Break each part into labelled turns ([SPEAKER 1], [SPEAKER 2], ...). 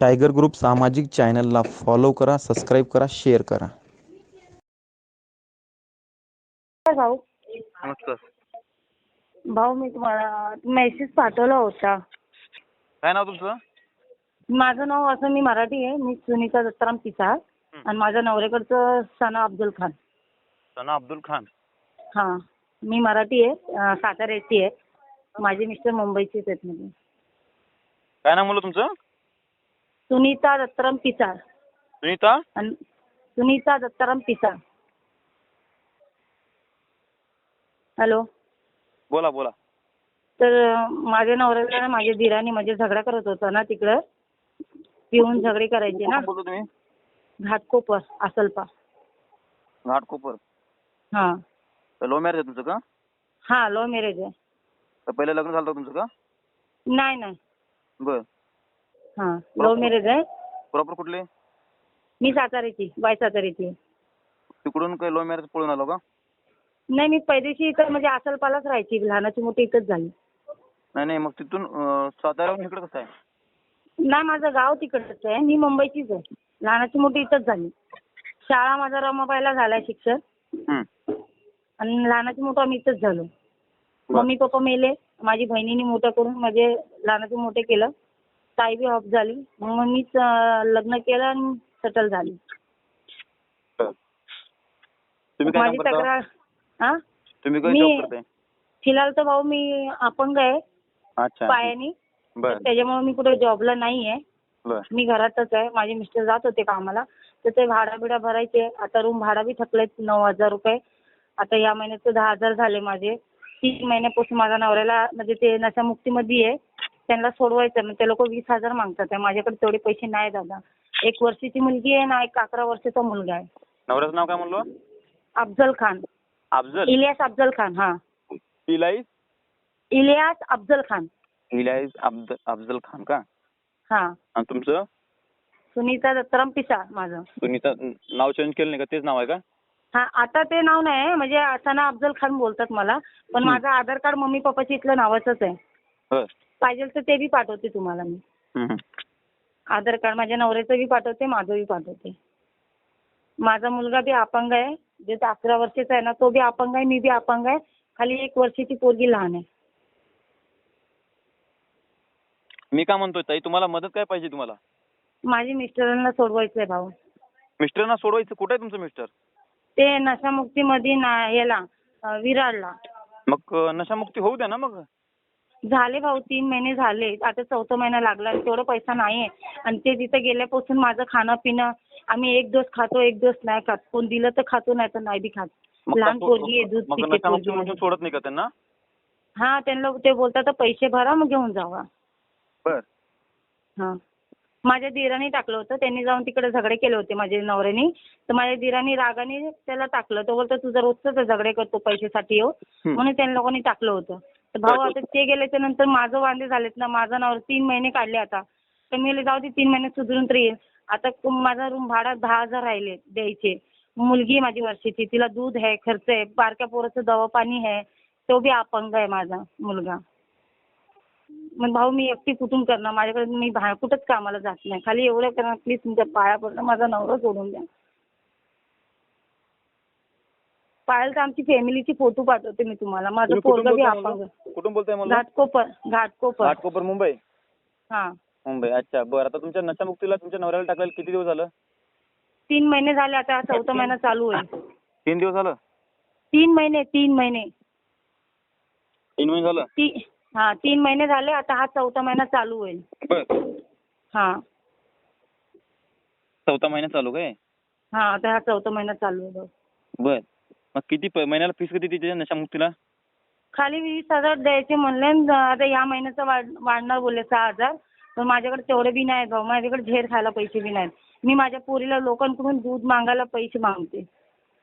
[SPEAKER 1] Tiger group सामाजिक चॅनलला follow करा सबस्क्राईब करा शेअर करा.
[SPEAKER 2] काय भाऊ?
[SPEAKER 3] नमस्कार.
[SPEAKER 2] भाऊ मी तुम्हाला मेसेज पाठवला होता.
[SPEAKER 3] काय नाव तुमचं?
[SPEAKER 2] माझं नाव असं मी मराठी आहे. मी सुनीता दत्ताराम पिसाळ आणि माझ्या नवऱ्याकडचं सना अब्दुल खान.
[SPEAKER 3] सना अब्दुल खान.
[SPEAKER 2] हां मी मराठी आहे अं, साताऱ्याची आहे. माझे मिस्टर मुंबईचेच आहेत म्हणजे
[SPEAKER 3] काय नाव म्हणलं तुमचं?
[SPEAKER 2] सुनीता दत्ताराम पिसाळ.
[SPEAKER 3] सुनीता?
[SPEAKER 2] सुनीता दत्ताराम पिसाळ. हॅलो.
[SPEAKER 3] बोला बोला.
[SPEAKER 2] तर अं, माझ्या नवऱ्याला ना माझ्या दिराने म्हणजे झगडा करत होता ना तिकडं. पिऊन झगडे करायचे ना.
[SPEAKER 3] कुठून बोलतो तुम्ही?
[SPEAKER 2] घाटकोपर असलपा
[SPEAKER 3] घाटकोपर.
[SPEAKER 2] हां.
[SPEAKER 3] तर लो मॅरेज आहे तुमचं का?
[SPEAKER 2] हां लव्ह मॅरेज आहे.
[SPEAKER 3] तर पहिलं लग्न झालं होतं तुमचं का?
[SPEAKER 2] नाही नाही.
[SPEAKER 3] बर.
[SPEAKER 2] हां. लव्ह मॅरेज आहे.
[SPEAKER 3] प्रॉपर कुठले?
[SPEAKER 2] मी साताऱ्याची बाय साताऱ्याची.
[SPEAKER 3] तिकडून काही लो मॅरेज पळून आलो का?
[SPEAKER 2] नाही मी पैदेशी इथं म्हणजे आसलपालाच राहायची लहानाची मोठी इथंच झाली.
[SPEAKER 3] नाही नाही मग तिथून अं, साताऱ्याहून इकडे कसं आहे?
[SPEAKER 2] नाही माझं गाव तिकडचं आहे मी मुंबईचीच आहे. लहानाची मोठी इथंच झाली. शाळा माझा रमाबाईला झालाय शिक्षण
[SPEAKER 3] हं.
[SPEAKER 2] आणि लहानाची मोठं आम्ही इथंच झालो. मम्मी पप्पा मेले माझी बहिणीने मोठं करून म्हणजे लहानाचे मोठे केलं. ताई बी ऑफ झाली. मग मीच लग्न केलं आणि सेटल झाली.
[SPEAKER 3] तुम्ही काय
[SPEAKER 2] माझी
[SPEAKER 3] काम करता?
[SPEAKER 2] तक्रार हा
[SPEAKER 3] तुम्ही काय
[SPEAKER 2] मी-
[SPEAKER 3] जॉब करताय?
[SPEAKER 2] फिलहाल तर भाऊ मी अपंग आहे.
[SPEAKER 3] अच्छा.
[SPEAKER 2] पायानी.
[SPEAKER 3] बर.
[SPEAKER 2] त्याच्यामुळे मी कुठे जॉबला नाही आहे
[SPEAKER 3] बर.
[SPEAKER 2] मी घरातच आहे. माझे मिस्टर जात होते कामाला. तर ते भाडा बिडा भरायचे. आता रूम भाडा बी थकले नऊ हजार रुपये. आता या महिन्याचे दहा हजार झाले माझे. तीन महिन्यापासून माझ्या नवऱ्याला म्हणजे ते नशामुक्तीमध्ये आहे. त्यांना सोडवायचं मग ते लोक वीस हजार मागतात आहे. माझ्याकडे तेवढे पैसे नाही दादा. एक वर्षाची मुलगी आहे ना एक अकरा वर्षाचा मुलगा आहे.
[SPEAKER 3] नवऱ्याचं नाव काय म्हणलो?
[SPEAKER 2] अफजल खान.
[SPEAKER 3] अफजल?
[SPEAKER 2] इलियास अफजल खान हा.
[SPEAKER 3] इलाईस
[SPEAKER 2] इलियास अफजल खान.
[SPEAKER 3] इलाईस अब्द अफजल खान का?
[SPEAKER 2] हा.
[SPEAKER 3] आणि तुमचं?
[SPEAKER 2] सुनीता दत्ताराम पिसाळ माझं.
[SPEAKER 3] सुनीता नाव चेंज केलं नाही का? तेच नाव आहे का?
[SPEAKER 2] हा आता ते नाव नाही म्हणजे सना अफजल खान बोलतात मला. पण. माझं आधार कार्ड मम्मी पप्पाच्या इथलं नावाचंच आहे.
[SPEAKER 3] बर.
[SPEAKER 2] पाहिजे तर ते बी पाठवते तुम्हाला मी. आधार कार्ड माझ्या नवऱ्याचं बी पाठवते माझं बी पाठवते. माझा मुलगा बी अपंग आहे जे तो अकरा वर्षाचा आहे ना तो बी अपंग आहे मी बी अपंग आहे. खाली एक वर्षाची पोरगी लहान आहे.
[SPEAKER 3] मी काय म्हणतोय ताई तुम्हाला मदत काय पाहिजे तुम्हाला?
[SPEAKER 2] माझ्या मिस्टरांना सोडवायचं आहे भाऊ.
[SPEAKER 3] मिस्टरांना सोडवायचं? कुठे आहे तुमचं मिस्टर?
[SPEAKER 2] ते नशामुक्तीमध्ये ना याला अं, विरारला.
[SPEAKER 3] मग अं, नशामुक्ती होऊ द्या ना मग.
[SPEAKER 2] झाले भाऊ तीन महिने झाले. आता चौथा महिना लागला तेवढा पैसा नाही आहे आणि ते तिथे गेल्यापासून माझं खाणं पिणं आम्ही एक दिवस खातो एक दिवस नाही खात. कोण दिलं तर खातो नाही तर नाही बी खात. लहान पोरगी आहे दूध
[SPEAKER 3] मग
[SPEAKER 2] पिते
[SPEAKER 3] नशामुक्ती
[SPEAKER 2] पोरगी
[SPEAKER 3] म्हणून.
[SPEAKER 2] माझी.
[SPEAKER 3] सोडत नाही का त्यांना?
[SPEAKER 2] हा त्यांना ते बोलतात पैसे भरा मग घेऊन जावा.
[SPEAKER 3] बर.
[SPEAKER 2] हा. माझ्या दिराने टाकलं होतं. त्यांनी जाऊन तिकडे झगडे केले होते माझ्या नवऱ्याने. तर माझ्या दिराने रागाने त्याला टाकलं. तो बोलतो तुझा रोजच झगडे करतो पैशासाठी हं. म्हणून त्या लोकांनी टाकलं होतं. भाऊ आता ते गेल्याच्यानंतर माझं वांदे झालेत ना माझा नाव तीन महिने काढले आता. तर मी जाऊ दे तीन महिने सुधरून तर येईल आता माझा रूम भाडा दहा हजार राहिले द्यायचे. मुलगी आहे माझी वर्षाची तिला दूध आहे खर्च आहे बारक्या पोराचं दवा पाणी आहे तो बी अपंग आहे माझा मुलगा. मग भाऊ मी एकटी कुठून करणार? माझ्याकडे मी बाहेर कुठंच कामाला जात नाही. खाली एवढं करणार प्लीज तुमच्या पाया पडणं माझा नवरा सोडून द्या. पायल तर आमची फॅमिलीची फोटो पाठवते मी तुम्हाला. माझं
[SPEAKER 3] तुम्ही कुठून
[SPEAKER 2] पोरगा बी
[SPEAKER 3] बोलताय
[SPEAKER 2] अपंग
[SPEAKER 3] म्हणलं? कुठून बोलताय मला
[SPEAKER 2] घाटकोपर घाटकोपर.
[SPEAKER 3] घाटकोपर मुंबई?
[SPEAKER 2] हा.
[SPEAKER 3] मुंबई अच्छा. बरं आता तुमच्या नशामुक्तीला तुमच्या नवऱ्याला टाकायला किती दिवस झालं?
[SPEAKER 2] तीन महिने झाले आता चौथा महिना चालू आहे.
[SPEAKER 3] तीन दिवस झालं?
[SPEAKER 2] तीन महिने तीन महिने.
[SPEAKER 3] तीन महिने झालं?
[SPEAKER 2] ती हा तीन महिने झाले आता हा चौथा महिना चालू होईल.
[SPEAKER 3] बर.
[SPEAKER 2] हा.
[SPEAKER 3] चौथा महिना चालू काय?
[SPEAKER 2] हा आता हा चौथा महिना चालू आहे बघ.
[SPEAKER 3] बर. मग किती प- महिन्याला फीस किती तिच्या नशामुक्तीला
[SPEAKER 2] खाली वीस हजार द्यायचे म्हणले न आता या महिन्याचं वाढ वाढणार बोलले सहा हजार. पण माझ्याकडे तेवढे बी नाही भाऊ माझ्याकडे झेर खायला पैसे बी नाहीत. मी माझ्या पोरीला लोकांकडून दूध मागायला पैसे मागते.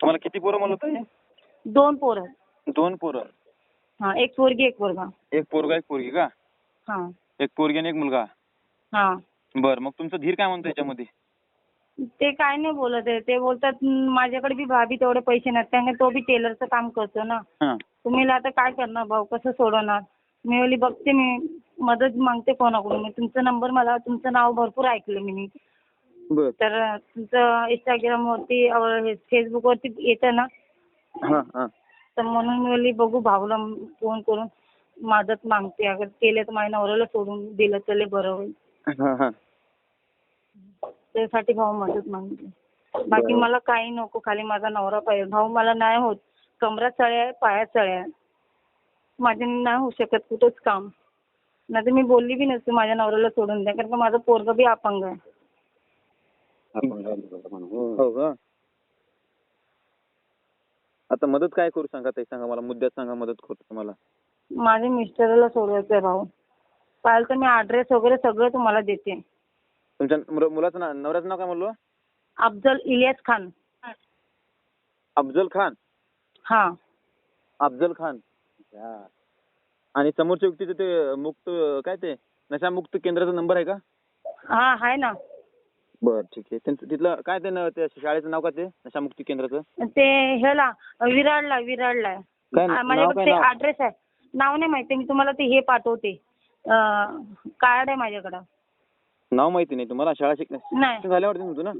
[SPEAKER 3] तुम्हाला किती पोरं म्हणत आहे
[SPEAKER 2] दोन पोरं.
[SPEAKER 3] दोन पोरं.
[SPEAKER 2] हा एक पोरगी एक पोरगा.
[SPEAKER 3] एक पोरगा एक पोरगी का?
[SPEAKER 2] हा.
[SPEAKER 3] एक पोरगी आणि एक मुलगा?
[SPEAKER 2] हा.
[SPEAKER 3] बर मग तुमचं धीर काय म्हणतो याच्यामध्ये?
[SPEAKER 2] ते काय नाही बोलत आहे. ते बोलतात "हं, माझ्याकडे बी भाभी तेवढे पैसे नाहीत का तो बी टेलरचं काम करतो ना.
[SPEAKER 3] हां.
[SPEAKER 2] तुम्ही आता काय करणार भाऊ? कसं सोडवणार? मी बोली बघते मी मदत मागते कोणाकडून. मी तुमचा नंबर मला तुमचं नाव भरपूर ऐकलं मी
[SPEAKER 3] बर.
[SPEAKER 2] तर तुमचं इंस्टाग्रामवरती अं, हे फेसबुकवरती येतं ना?
[SPEAKER 3] हा हा.
[SPEAKER 2] तर म्हणून मी बोलली बघू भाऊला फोन करून मदत मागते. अगर केलं तर माझ्या नवऱ्याला सोडून दिलं तर लय बरं होईल.
[SPEAKER 3] हा हा.
[SPEAKER 2] त्यासाठी भाऊ मदत मागते. बाकी. मला काही नको खाली माझा नवरा पाहिजे. भाऊ मला नाही होत. कमरात चळ्या आहे पायात चळ्या आहे. माझ्याने नाही होऊ शकत कुठंच काम. नाही तर मी बोलली बी नसते माझ्या नवऱ्याला सोडून द्या. कारण का माझं पोरगं बी अपंग आहे.
[SPEAKER 3] हो. का? आता मदत काय करू सांगा ताई? सांगा मला. मुद्द्यात सांगा मदत करतो तुम्हाला.
[SPEAKER 2] माझ्या मिस्टरला सोडवायचं आहे भाऊ. पाहिलं तर मी ॲड्रेस वगैरे सगळं तुम्हाला देते.
[SPEAKER 3] तुमच्या मुला- मुलाचं नाव नवऱ्याचं नाव काय म्हणलो?
[SPEAKER 2] अफजल इलियास खान.
[SPEAKER 3] अफजल खान?
[SPEAKER 2] हा.
[SPEAKER 3] अफजल खान. आणि समोरच्या व्यक्तीचं ते मुक्त काय ते? नशामुक्त केंद्राचा नंबर आहे का?
[SPEAKER 2] हा आहे ना.
[SPEAKER 3] बर ठीक आहे. त्यांचं तिथलं काय ते न- त्या शाळेचं नाव काय ते? नशामुक्ती केंद्राचं?
[SPEAKER 2] ते ह्याला विरारला विरारला आहे.
[SPEAKER 3] काय
[SPEAKER 2] आ,
[SPEAKER 3] नाव
[SPEAKER 2] माझ्याकडे
[SPEAKER 3] काय
[SPEAKER 2] ते
[SPEAKER 3] नाव?
[SPEAKER 2] ऍड्रेस आहे. नाव नाही माहिती मी तुम्हाला ते हे पाठवते. कार्ड आहे माझ्याकडं.
[SPEAKER 3] नाव माहिती नाही. तुम्हाला शाळा
[SPEAKER 2] नाही
[SPEAKER 3] शिक्षण झाल्यावरती तुमचं ना.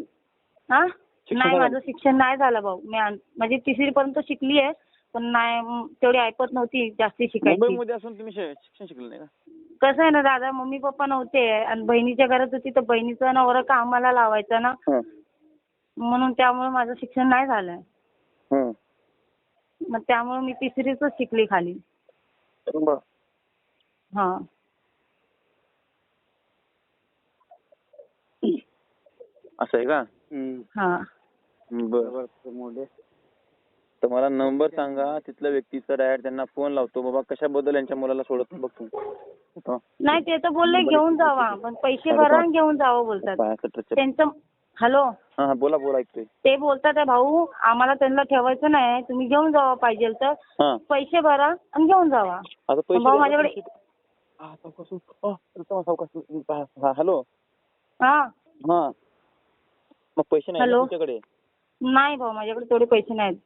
[SPEAKER 2] हा?
[SPEAKER 3] शिक्षण
[SPEAKER 2] नाही
[SPEAKER 3] झालं?
[SPEAKER 2] माझं शिक्षण नाही झालं भाऊ. मी आण- म्हणजे तिसरी पर्यंत शिकली आहे पण नाही म, तेवढी ऐपत नव्हती जास्ती शिकायची.
[SPEAKER 3] मुंबईमध्ये असून तुम्ही शि- शिक्षण शिकलं नाही का?
[SPEAKER 2] कसं आहे ना दादा मम्मी पप्पा नव्हते आणि बहिणीच्या घरात होती तर बहिणीचा नवरा कामाला लावायचा ना.
[SPEAKER 3] हं.
[SPEAKER 2] म्हणून त्यामुळे माझं शिक्षण नाही झालं
[SPEAKER 3] हं.
[SPEAKER 2] मग त्यामुळे मी तिसरीच शिकली खाली.
[SPEAKER 3] बरं.
[SPEAKER 2] हा.
[SPEAKER 3] असं आहे का?
[SPEAKER 2] हा.
[SPEAKER 3] बर. तर मला नंबर सांगा तिथल्या व्यक्तीचा डायरेक्ट त्यांना फोन लावतो. बाबा कशाबद्दल यांच्या मुलाला सोडत नाही? बघ तू
[SPEAKER 2] नाही ते तर बोलले घेऊन जावा. पण पैसे भरा आणि घेऊन जावा बोलतात. त्यांचं हॅलो?
[SPEAKER 3] हा हा बोला बोला ऐकतोय.
[SPEAKER 2] ते बोलतात आहे भाऊ आम्हाला त्यांना ठेवायचं नाही. तुम्ही घेऊन जावा पाहिजे तर. पैसे भरा आणि घेऊन जावा.
[SPEAKER 3] आता पैसे
[SPEAKER 2] भाऊ माझ्याकडे
[SPEAKER 3] हॅलो?
[SPEAKER 2] हा.
[SPEAKER 3] हा. मग पैसे नाही? तुमच्याकडे?
[SPEAKER 2] नाही भाऊ माझ्याकडे तेवढे पैसे नाहीत.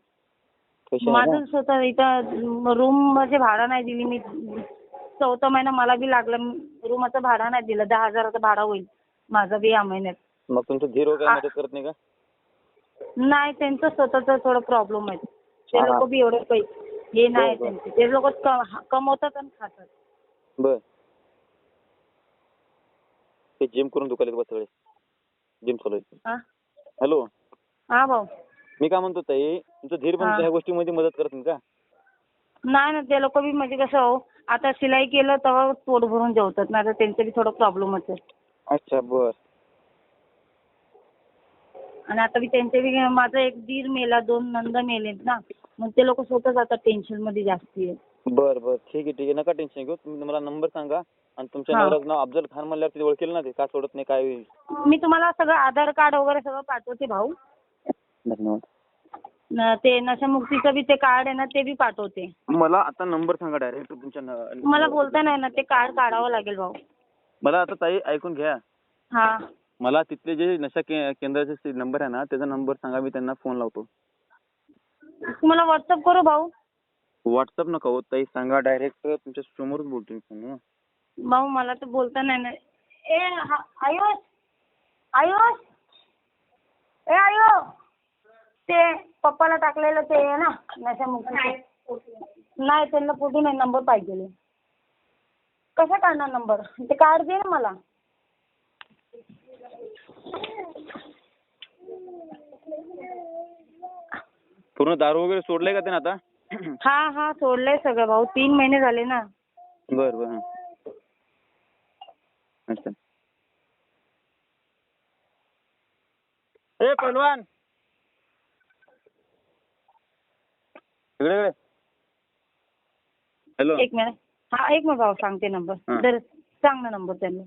[SPEAKER 3] पैसे नाही
[SPEAKER 2] माझं स्वतः इथं रूम म्हणजे भाडा नाही दिली मी. चौथा महिना मला बी लागलं रूमाचं भाडा नाही दिलं दहा हजाराचं भाडा होईल माझं बी या महिन्यात?
[SPEAKER 3] मग तुमचं धीर वगैरे
[SPEAKER 2] आ-
[SPEAKER 3] मदत करत नाही का?
[SPEAKER 2] नाही त्यांचं स्वतःचं थोडं प्रॉब्लेम आहे. ते
[SPEAKER 3] हा.
[SPEAKER 2] लोक बी एवढे पैसे हे नाही
[SPEAKER 3] बरं.
[SPEAKER 2] त्यांचे. ते लोक कमवतात आणि खातात.
[SPEAKER 3] बर. ते जिम करून दुखायला बस सगळे जिम चालू आहे.
[SPEAKER 2] हा?
[SPEAKER 3] हॅलो.
[SPEAKER 2] हा भाऊ.
[SPEAKER 3] मी काय म्हणतो ताई तुमचं धीर पण. ह्या गोष्टीमध्ये मदत करत नाही का?
[SPEAKER 2] नाही ना ते लोक बी म्हणजे कसं हो आता शिलाई केलं तेव्हा पोट भरून जेवतात नाही तर त्यांचं बी थोडं प्रॉब्लेमच आहे
[SPEAKER 3] अच्छा बर.
[SPEAKER 2] आणि आता बी त्यांचे बी माझा एक दीर मेला दोन नंद मेलेत ना मग ते लोक स्वतःच आता टेन्शनमध्ये जास्ती आहे
[SPEAKER 3] बर बर. ठीक आहे ठीक आहे. नका टेन्शन घेऊ. तुम्ही मला नंबर सांगा आणि तुमच्या
[SPEAKER 2] हा.
[SPEAKER 3] नवऱ्याचं नाव अफजल खान म्हणल्यावर तिथे ओळखेल ना ते? का सोडत नाही? काय होईल?
[SPEAKER 2] मी तुम्हाला सगळं आधार कार्ड वगैरे सगळं पाठवते भाऊ.
[SPEAKER 3] धन्यवाद.
[SPEAKER 2] न- ते नशामुक्तीचं बी ते कार्ड आहे ना ते बी पाठवते.
[SPEAKER 3] मला आता नंबर सांगा डायरेक्ट तुमच्या न-
[SPEAKER 2] मला बोलता नाही ना ते कार्ड काढावं लागेल भाऊ.
[SPEAKER 3] मला आता ताई ऐकून घ्या.
[SPEAKER 2] हा.
[SPEAKER 3] मला तिथले जे नशा के- केंद्राचे नंबर आहे ना त्याचा नंबर सांगा मी त्यांना फोन लावतो.
[SPEAKER 2] तुम्हाला व्हॉट्सअप करू भाऊ?
[SPEAKER 3] व्हॉट्सअप नका हो ताई सांगा डायरेक्ट तुमच्या समोरच बोलतो मी फोन
[SPEAKER 2] भाऊ मला तर बोलता नाही ना ए हा- आयुष आयुष ए आयु ते पप्पाला टाकलेलं ते आहे ना नशामुक्ती. नाही त्यांना कुठून नाही नंबर पाहिजे कसा काढणार नंबर ते कार्ड दे ना मला.
[SPEAKER 3] पूर्ण दारू वगैरे सोडलंय का त्यानं आता?
[SPEAKER 2] हा हा सोडलंय सगळं भाऊ. तीन महिने झाले ना.
[SPEAKER 3] बर बर हं. अच्छा. ए पहलवान. इकडे इकडे. हॅलो.
[SPEAKER 2] एक मिनिट. हा एक मिनिट भाऊ सांगते नंबर.
[SPEAKER 3] हा.
[SPEAKER 2] जर सांग ना नंबर त्यांना.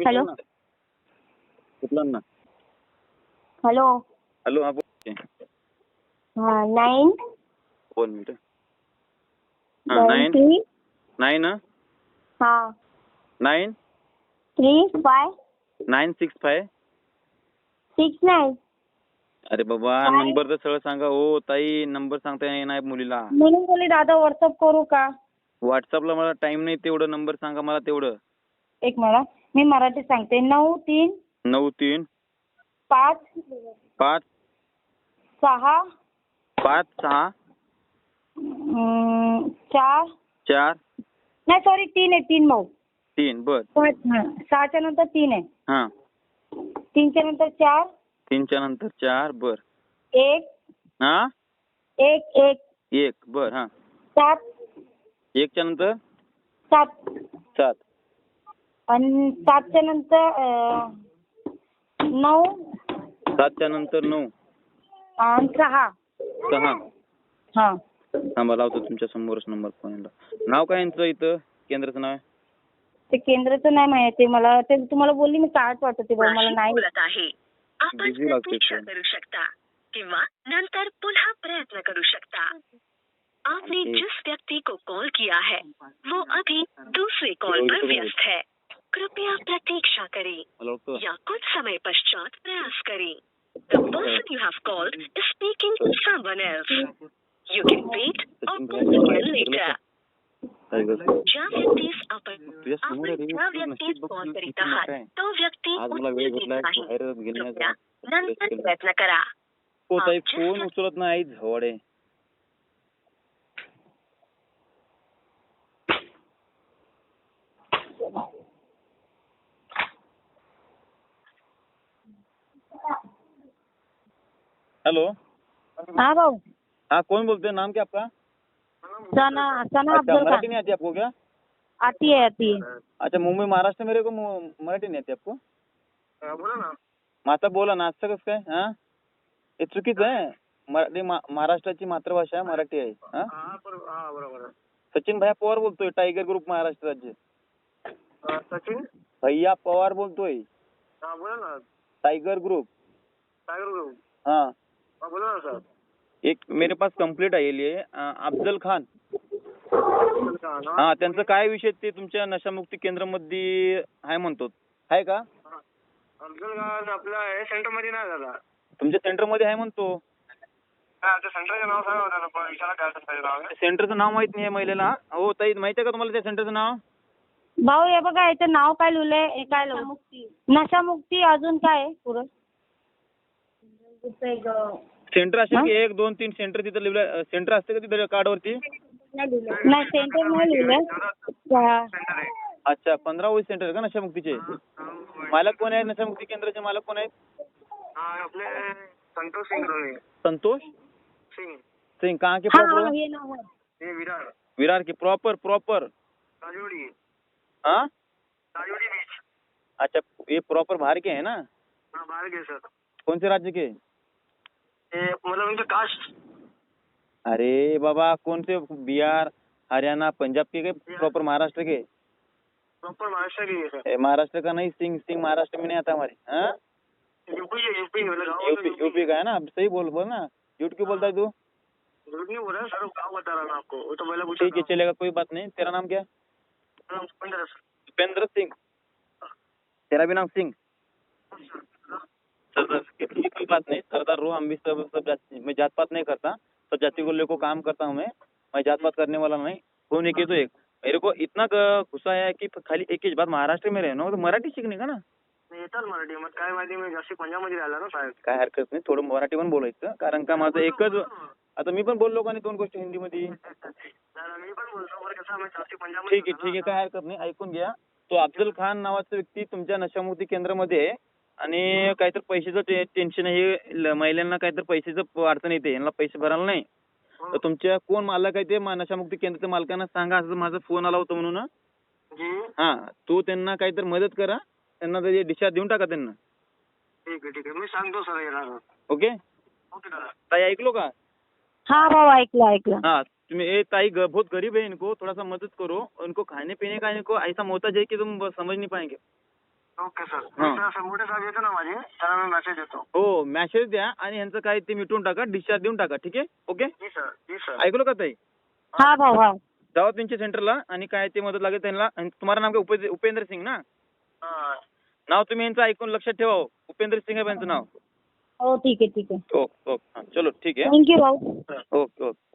[SPEAKER 2] हॅलो.
[SPEAKER 3] कुठला ना?
[SPEAKER 2] हॅलो.
[SPEAKER 3] हॅलो हा बोल
[SPEAKER 2] हा नाईन
[SPEAKER 3] दोन मिनिट. हा नाईन
[SPEAKER 2] थ्री
[SPEAKER 3] नाईन
[SPEAKER 2] हा?
[SPEAKER 3] Nine
[SPEAKER 2] three five
[SPEAKER 3] nine six five
[SPEAKER 2] six nine
[SPEAKER 3] अरे बाबा? नंबर तर सरळ सांगा. हो ताई नंबर सांगता येणार नाही मुलीला.
[SPEAKER 2] म्हणून बोलले दादा व्हॉट्सअप करू का?
[SPEAKER 3] व्हॉट्सअपला मला टाइम नाही तेवढं नंबर सांगा मला तेवढं.
[SPEAKER 2] एक मला मी मराठीत सांगते. नऊ तीन
[SPEAKER 3] नऊ तीन.
[SPEAKER 2] पाच
[SPEAKER 3] पाच.
[SPEAKER 2] सहा
[SPEAKER 3] पाच सहा?
[SPEAKER 2] अं, चार?
[SPEAKER 3] चार?
[SPEAKER 2] नाही सॉरी तीन आहे तीन भाऊ
[SPEAKER 3] तीन बर.
[SPEAKER 2] पाच हा. सहाच्या नंतर तीन आहे.
[SPEAKER 3] हा.
[SPEAKER 2] तीनच्या नंतर चार?
[SPEAKER 3] तीनच्या नंतर चार बर.
[SPEAKER 2] एक?
[SPEAKER 3] हा?
[SPEAKER 2] एक एक.
[SPEAKER 3] एक बर हा.
[SPEAKER 2] सात?
[SPEAKER 3] एकच्या नंतर?
[SPEAKER 2] सात.
[SPEAKER 3] सात.
[SPEAKER 2] आणि सातच्या नंतर अं, नऊ?
[SPEAKER 3] सातच्या नंतर नऊ.
[SPEAKER 2] आणि सहा.
[SPEAKER 3] सहा
[SPEAKER 2] हा.
[SPEAKER 3] थांबा लावतो तुमच्या समोरच नंबर फोनला नाव काय यांचं इथं? केंद्राचं नाव
[SPEAKER 2] ते केंद्राचं नाही माहिती. मला ते तुम्हाला बोलली मी कार्ड पाठवते भाऊ मला नाही
[SPEAKER 4] बोलत आहे. आपण
[SPEAKER 3] Busy लागते
[SPEAKER 4] प्रतीक्षा
[SPEAKER 3] फोन.
[SPEAKER 4] करू शकता. किंवा नंतर पुन्हा प्रयत्न करू शकता. आपने. जिस व्यक्ति को कॉल किया है वो अभी दूसरे कॉल पर. व्यस्त है। कृपया प्रतीक्षा करें।
[SPEAKER 3] मला
[SPEAKER 4] या कुछ समय पश्चात प्रयास करें। The person you have called is speaking to someone else. You can wait or call again later.
[SPEAKER 3] Tiger
[SPEAKER 4] ज्या व्यक्तीस आपण
[SPEAKER 3] तुझ्या समोर
[SPEAKER 4] आपण
[SPEAKER 3] आहे रे,
[SPEAKER 4] ज्या
[SPEAKER 3] तू
[SPEAKER 4] व्यक्तीस
[SPEAKER 3] नशीब बघ
[SPEAKER 4] कॉल
[SPEAKER 3] तुझं
[SPEAKER 4] करीत
[SPEAKER 3] किती
[SPEAKER 4] आहात
[SPEAKER 3] मोठं आहे.
[SPEAKER 4] तो व्यक्ती
[SPEAKER 3] आज मला
[SPEAKER 4] उत्तर
[SPEAKER 3] वेळ
[SPEAKER 4] देत
[SPEAKER 3] भेटलाय
[SPEAKER 4] नाही
[SPEAKER 3] बाहेर गेल्याचा
[SPEAKER 4] कृपया नंतर प्रयत्न करा
[SPEAKER 3] हो ताई
[SPEAKER 4] आमच्या
[SPEAKER 3] फोन
[SPEAKER 4] सा-
[SPEAKER 3] उचलत नाही झवडे हेलो.
[SPEAKER 2] हा भाऊ.
[SPEAKER 3] हाँ कौन बोलते हैं नाम क्या आपका?
[SPEAKER 2] सना सना
[SPEAKER 3] अच्छा मराठी
[SPEAKER 2] खान.
[SPEAKER 3] नहीं आती आपको क्या?
[SPEAKER 2] आती है आती है
[SPEAKER 3] अच्छा मुंबई महाराष्ट्र मेरे को मु- मराठी नहीं आती आपको?
[SPEAKER 5] बोला ना.
[SPEAKER 3] मग आता बोला ना असं कसं काय? हा? हे चुकीचं आहे. मराठी मा- महाराष्ट्राची मातृभाषा मराठी आहे. हा?
[SPEAKER 5] हा बरोबर. हा बरोबर
[SPEAKER 3] सचिन भैया पवार बोलतोय टायगर ग्रुप महाराष्ट्र राज्य.
[SPEAKER 5] अं, सचिन?
[SPEAKER 3] भैया पवार बोलतोय.
[SPEAKER 5] हा बोला ना.
[SPEAKER 3] Tiger group.
[SPEAKER 5] Tiger group.
[SPEAKER 3] हाँ.
[SPEAKER 5] हा बोला ना सर
[SPEAKER 3] एक मेरे पास कंप्लीट आलेली आहे अं, अफजल खान.
[SPEAKER 5] ना
[SPEAKER 3] हा? त्यांचं काय विषय ते तुमच्या नशामुक्ती केंद्रामध्ये आहे म्हणतो. आहे का?
[SPEAKER 5] अफजल खान आपल्या हे सेंटरमध्ये नाही झाला.
[SPEAKER 3] तुमच्या सेंटरमध्ये आहे म्हणतो.
[SPEAKER 5] आमच्या सेंटरचं नाव सांगा होतं ना पण विचारा काय सेंटरचं नाव आहे.
[SPEAKER 3] सेंटरचं नाव माहीत नाही आहे महिलेला. हो ताई माहिती आहे का तुम्हाला त्या सेंटरचं नाव?
[SPEAKER 2] भाऊ हे बघा याचं नाव काय लिहिलंय? हे काय लिहिलंय? नशामुक्ती अजून काय आहे पुढं?
[SPEAKER 3] सेंटर असेल की एक दोन तीन सेंटर तिथं लिहिलं सेंटर असते का तिथं कार्डवरती?
[SPEAKER 2] नाही सेंटर नाही
[SPEAKER 3] अच्छा पंधरा वीस सेंटर का नशामुक्तीचे? मालक कोण आहेत? नशामुक्ती केंद्राचे मालक कोण आहेत?
[SPEAKER 5] हा आपले संतोष सिंग
[SPEAKER 3] संतोष?
[SPEAKER 5] सिंग.
[SPEAKER 3] सिंह कहाँ के प्रॉपर
[SPEAKER 5] विरार.
[SPEAKER 3] विरार के प्रॉपर प्रॉपर हाँ?
[SPEAKER 5] बीच
[SPEAKER 3] अच्छा ये प्रॉपर बाहर के है ना?
[SPEAKER 5] हा बाहेर गे सर.
[SPEAKER 3] कौन से राज्य के?
[SPEAKER 5] हे मतलब कास्ट
[SPEAKER 3] अरे बाबा कौन से बिहार हरियाणा पंजाब के के प्रॉपर महाराष्ट्र के?
[SPEAKER 5] प्रॉपर महाराष्ट्र की है सर
[SPEAKER 3] महाराष्ट्र का नहीं सिंह सिंह महाराष्ट्र में नहीं आता हमारे हाँ?
[SPEAKER 5] यूपी यूपी मतलब
[SPEAKER 3] यूपी यूपी। का है ना? सही बोल बोल ना। झूठ क्यों बोलता है तू?
[SPEAKER 5] झूठ नहीं बोल रहा सर गाँव बता रहा आपको वो तो पहले
[SPEAKER 3] ठीक है चलेगा कोई बात नहीं। तेरा नाम क्या? है उपेंद्र सिंह। तेरा भी नाम सिंह? बात नहीं सरदार रो हम भी सब सब जाति मैं जात पात नहीं करता सब जाति को लेकर काम करता हूँ मैं मैं जात पात करने वाला नहीं फ़ोन एक तो एक। मेरे को इतना गुस्सा है कि खाली एक ही बात महाराष्ट्र में रहना तो मराठी शिकणे का ना।
[SPEAKER 5] येतात मराठी मग काय माहिती मी जास्ती पंजाबमध्ये राहिला ना साहेब
[SPEAKER 3] काय हरकत नाही थोडं मराठी पण बोलायचं कारण का माझं एकच आता मी पण बोललो का नाही दोन गोष्टी हिंदीमध्ये?
[SPEAKER 5] मी पण बोलतो
[SPEAKER 3] ठीक आहे ठीक आहे काय हरकत नाही ऐकून घ्या. तो अफजल खान नावाचा व्यक्ती तुमच्या नशामुक्ती केंद्रामध्ये आहे. आणि काहीतरी पैशाचं टेन्शन आहे. ल- महिलांना काहीतरी पैशाचं अडचण येते. यांना पैसे भरायला नाही. तर तुमच्या कोण मालक आहे ते नशामुक्ती केंद्राच्या मालकांना सांगा. असं माझा फोन आला होता म्हणून.
[SPEAKER 5] जी.
[SPEAKER 3] हा तू त्यांना काहीतरी मदत करा. त्यांना त्याचे डिस्चार्ज देऊन टाका त्यांना.
[SPEAKER 5] ठीक आहे ठीक आहे. मी सांगतो सर येणार.
[SPEAKER 3] ओके?
[SPEAKER 5] ओके दादा.
[SPEAKER 3] ताई ऐकलो का?
[SPEAKER 2] हा भाऊ ऐकलं ऐकलं.
[SPEAKER 3] हाँ तुम्हें ये ताई ग- बहुत गरीब है इनको. थोड़ा सा मदद करो. उनको खाने पीने का इनको? ऐसा मोहताज है कि तुम समझ नहीं पाएंगे.
[SPEAKER 5] ओके सर
[SPEAKER 3] हा.
[SPEAKER 5] मोठे साहेब येतो ना माझे त्याला मी मेसेज देतो.
[SPEAKER 3] हो मॅसेज द्या आणि यांचं काय ते मिटवून टाका डिस्चार्ज देऊन टाका ठीक आहे? ओके
[SPEAKER 5] जी सर जी सर
[SPEAKER 3] ऐकलो का ताई.
[SPEAKER 2] हा. भाऊ हा
[SPEAKER 3] जावा त्यांच्या सेंटरला आणि काय ते मदत लागेल त्यांना. आणि तुम्हाला नाव काय? उपे- उपेंद्र सिंग ना?
[SPEAKER 5] हा.
[SPEAKER 3] नाव तुम्ही यांचं ऐकून लक्षात ठेवा हो. उपेंद्र सिंग आहे यांचं नाव.
[SPEAKER 2] हो ठीक आहे ठीक आहे.
[SPEAKER 3] ओके ओके हां चलो ठीक आहे.
[SPEAKER 2] थँक्यू भाऊ.
[SPEAKER 3] Okay okay.